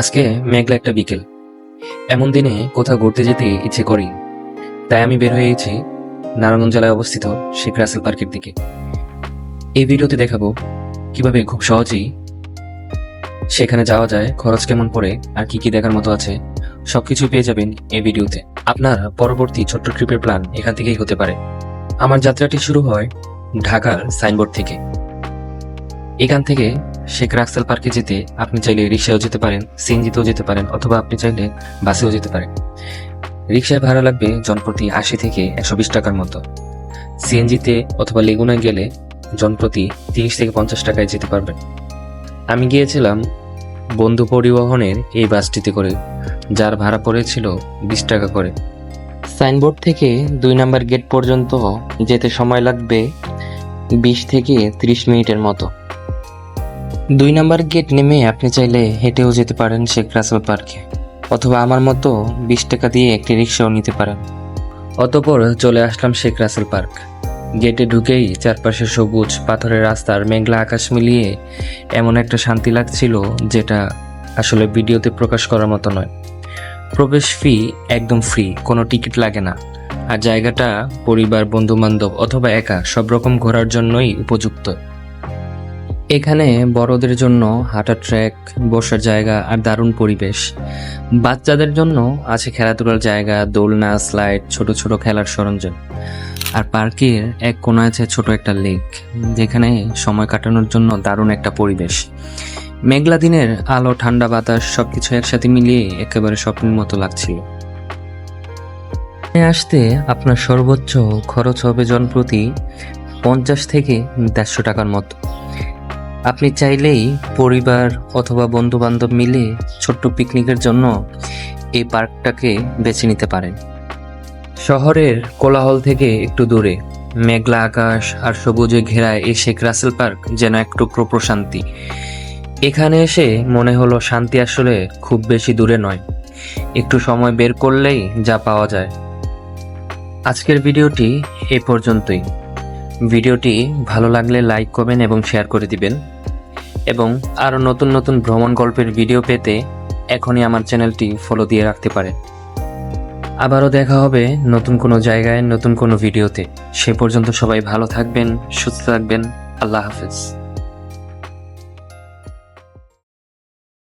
আজকে মেঘলা একটা বিকেল। এমন দিনে কোথাও ঘুরতে যেতে ইচ্ছে করি তাই আমি বের হয়ে গেছি নারায়ণগঞ্জ জেলায় অবস্থিত শেখ রাসেল পার্কের দিকে। এই ভিডিওতে দেখাবো কীভাবে খুব সহজেই সেখানে যাওয়া যায়, খরচ কেমন পড়ে, আর কি কি দেখার মতো আছে, সবকিছু পেয়ে যাবেন এই ভিডিওতে। আপনার পরবর্তী ছোট্ট ট্রিপের প্ল্যান এখান থেকেই হতে পারে। আমার যাত্রাটি শুরু হয় ঢাকার সাইনবোর্ড থেকে। এখান থেকে শেখ রাক্সাল পার্কে যেতে আপনি চাইলে রিক্সায়ও যেতে পারেন, সিএনজিতেও যেতে পারেন, অথবা আপনি চাইলে বাসেও যেতে পারেন। রিক্সায় ভাড়া লাগবে জনপ্রতি আশি থেকে একশো বিশ টাকার মতো। সিএনজিতে অথবা লেগুনায় গেলে জনপ্রতি তিরিশ থেকে পঞ্চাশ টাকায় যেতে পারবেন। আমি গিয়েছিলাম বন্ধু পরিবহনের এই বাসটিতে করে, যার ভাড়া পড়েছিল বিশ টাকা করে। সাইনবোর্ড থেকে দুই নাম্বার গেট পর্যন্ত যেতে সময় লাগবে বিশ থেকে ত্রিশ মিনিটের মতো। দুই নাম্বার গেট নেমে আপনি চাইলে হেঁটেও যেতে পারেন শেখ রাসেল পার্কে, অথবা আমার মতো বিশ টাকা দিয়ে একটি রিক্সাও নিতে পারেন। অতপর চলে আসলাম শেখ রাসেল পার্ক। গেটে ঢুকেই চারপাশে সবুজ পাথরের রাস্তার মেঘলা আকাশ মিলিয়ে এমন একটা শান্তি লাগছিল যেটা আসলে ভিডিওতে প্রকাশ করার মতো নয়। প্রবেশ ফি একদম ফ্রি কোনো টিকিট লাগে না। আর জায়গাটা পরিবার বন্ধু বান্ধব অথবা একা সব রকম ঘোরার জন্যই উপযুক্ত। এখানে বড়দের জন্য হাঁটার ট্র্যাক বসার জায়গা আর দারুণ পরিবেশ। বাচ্চাদের জন্য আছে খেলাধুলার জায়গা, দোলনা, স্লাইড, ছোট ছোট খেলার সরঞ্জাম। আর পার্কের এক কোণায় আছে ছোট একটা লেক, যেখানে সময় কাটানোর জন্য দারুণ একটা পরিবেশ। মেঘলা দিনের আলো, ঠান্ডা বাতাস, সবকিছু একসাথে মিলিয়ে একেবারে স্বপ্নের মতো লাগছিল। আসতে আপনার সর্বোচ্চ খরচ হবে জনপ্রতি পঞ্চাশ থেকে দেড়শো টাকার মতো। আপনি চাইলেই পরিবার অথবা বন্ধু বান্ধব মিলে ছোট্ট পিকনিকের জন্য এই পার্কটাকে বেছে নিতে পারেন। শহরের কোলাহল থেকে একটু দূরে, মেঘলা আকাশ আর সবুজে ঘেরা এই শেখ রাসেল পার্ক যেন এক টুকরো প্রশান্তি। এখানে এসে মনে হলো শান্তি আসলে খুব বেশি দূরে নয়। একটু সময় বের করলেই যা পাওয়া যায়। আজকের ভিডিওটি এ পর্যন্তই। ভিডিওটি ভালো লাগলে লাইক করবেন এবং শেয়ার করে দিবেন। এবং আরও নতুন নতুন ভ্রমণ গল্পের ভিডিও পেতে এখনই আমার চ্যানেলটি ফলো দিয়ে রাখতে পারেন। আবারও দেখা হবে নতুন কোনো জায়গায়, নতুন কোনো ভিডিওতে। সে পর্যন্ত সবাই ভালো থাকবেন, সুস্থ থাকবেন। আল্লাহ হাফেজ।